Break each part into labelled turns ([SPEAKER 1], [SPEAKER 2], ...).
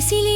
[SPEAKER 1] Sicily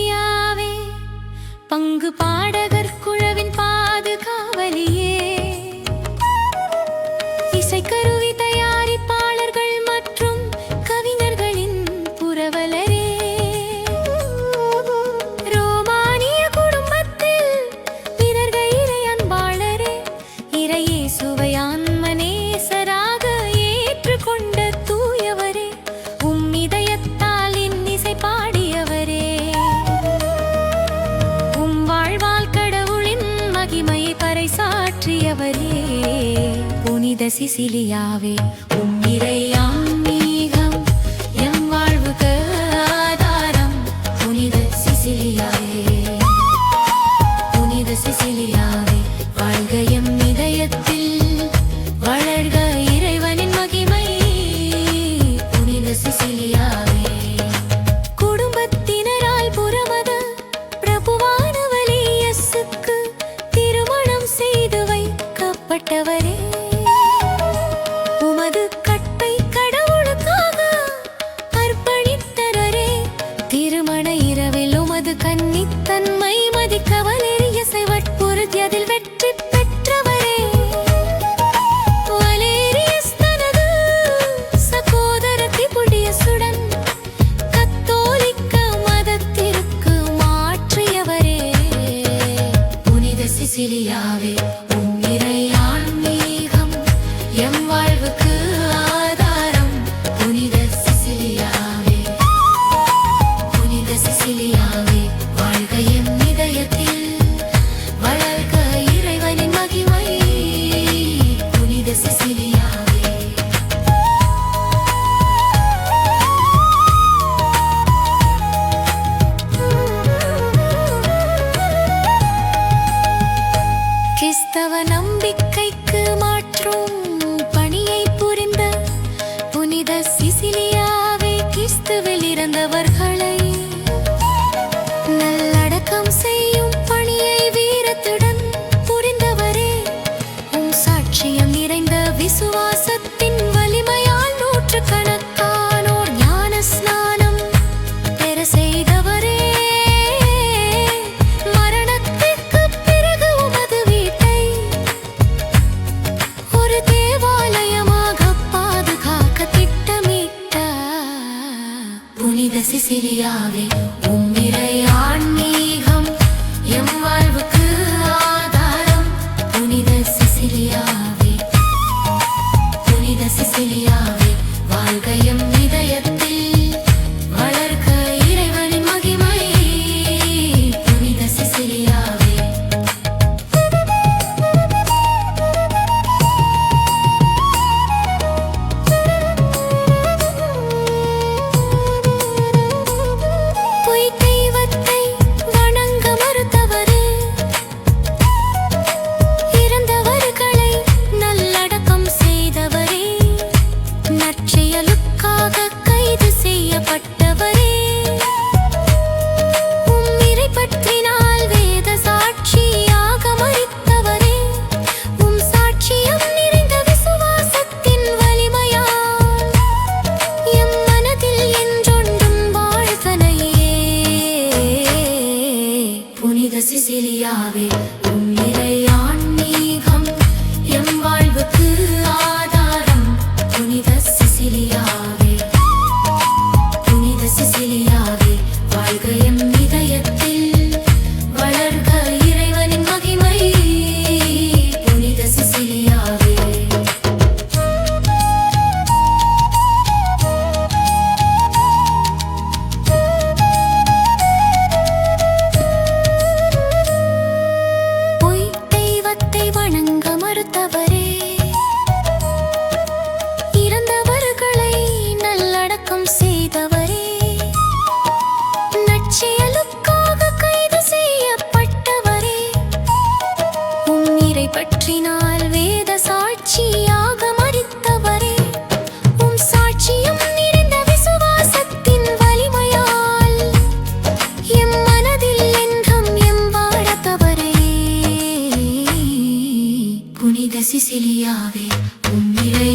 [SPEAKER 1] புனித சிசிலியாவே உம் இறையாம் நீகம் M வாழ்வுக்கு ஆதாரம். புனித சிசிலியாவே புனித சிசிலியா புனித சிசிலியாவே உம்மிரை ஆன்மீகம் எம் வாழ்வுக்கு ஆதாரம். புனித சிசிலியாவே புனித சிசிலியாவே. Sicilia, baby. சிசிலியாவே உன் இறை